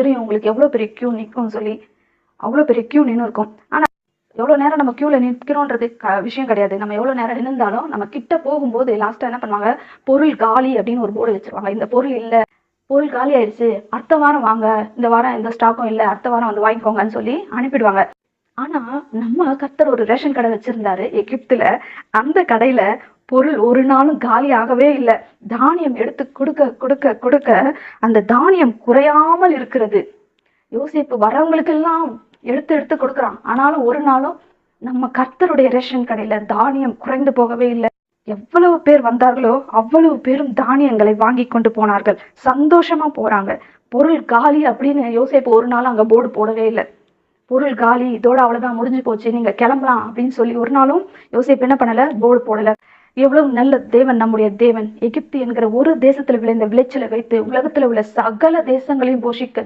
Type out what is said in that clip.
தெரியும் உங்களுக்கு எவ்வளோ பெரிய கியூ நிற்கும் சொல்லி. அவ்வளோ பெரிய கியூ நின்று இருக்கும். ஆனால் எவ்வளோ நேரம் நம்ம க்யூவில் நிற்கிறோன்றது க விஷயம் கிடையாது. நம்ம எவ்வளோ நேரம் நின்றுந்தாலும் நம்ம கிட்ட போகும்போது லாஸ்ட்டாக என்ன பண்ணுவாங்க? பொருள் காலி அப்படின்னு ஒரு போர்டு வச்சிருவாங்க இந்த பொருள் இல்லை பொருள் காலி ஆயிடுச்சு. அடுத்த வாரம் வாங்க. இந்த வாரம் எந்த ஸ்டாக்கும் இல்லை. அடுத்த வாரம் வந்து வாங்கிக்கோங்கன்னு சொல்லி அனுப்பிடுவாங்க. ஆனா நம்ம கர்த்தர் ஒரு ரேஷன் கடை வச்சிருந்தாரு எகிப்துல. அந்த கடையில பொருள் ஒரு நாளும் காலி ஆகவே இல்லை. தானியம் எடுத்து கொடுக்க கொடுக்க கொடுக்க அந்த தானியம் குறையாமல் இருக்கிறது. யோசிப்பு வரவங்களுக்கெல்லாம் எடுத்து எடுத்து கொடுக்குறான். ஆனாலும் ஒரு நாளும் நம்ம கர்த்தருடைய ரேஷன் கடையில தானியம் குறைந்து போகவே இல்லை. எவ்வளவு பேர் வந்தார்களோ அவ்வளவு பேரும் தானியங்களை வாங்கி கொண்டு போனார்கள். சந்தோஷமா போறாங்க. பொருள் காலி அப்படின்னு யோசிப்பு ஒரு நாள் அங்க போர்டு போடவே இல்லை. பொருள் காலி இதோட அவ்வளவுதான் முடிஞ்சு போச்சு நீங்க கிளம்பலாம் அப்படின்னு சொல்லி ஒரு நாளும் யோசிப்பு என்ன பண்ணல? போர்டு போடல. எவ்வளவு நல்ல தேவன் நம்முடைய தேவன். எகிப்து என்கிற ஒரு தேசத்துல விளைந்த விளைச்சலை வைத்து உலகத்துல உள்ள சகல தேசங்களையும் போஷிக்க